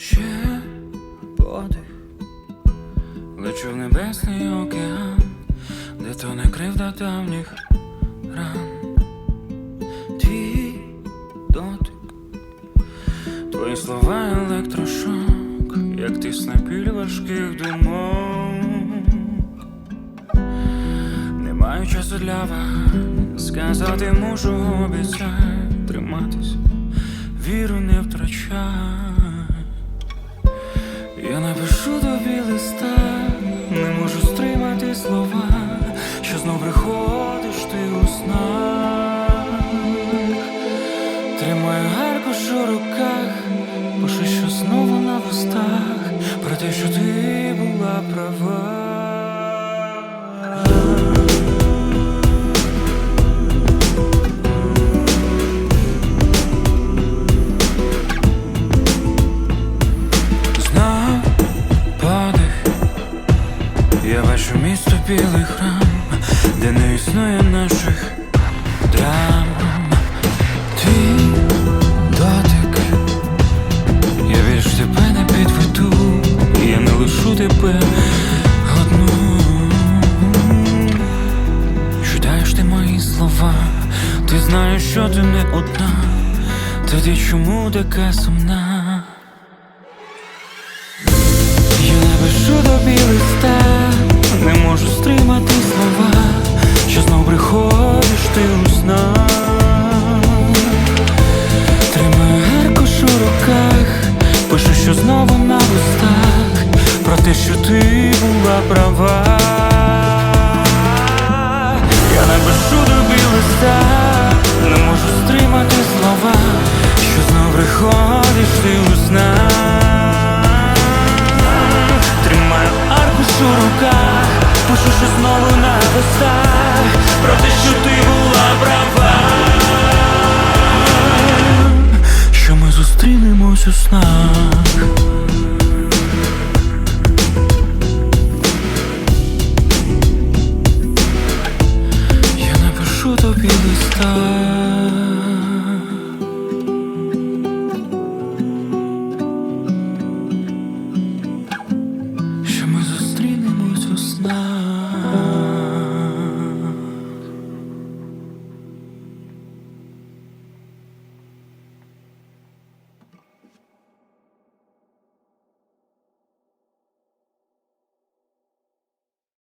Ще подих, лечу в небесний океан, де то не кривда давніх ран. Твій дотик, твої слова електрошок, як тисне біль важких думок. Не маю часу для вагань, сказати мушу обіцяй триматись, віру не втрачай. Пишу, що знову на вустах, про те, що ти була права. Знав я бачу місто білий храм, де не існує наших тебе одну. Читаєш ти мої слова, ти знаєш, що ти не одна, тоді чому така сумна? Пишуше знову на вустах про те, що ти була права, що ми зустрінемось у снах. Я напишу тобі листа. mine.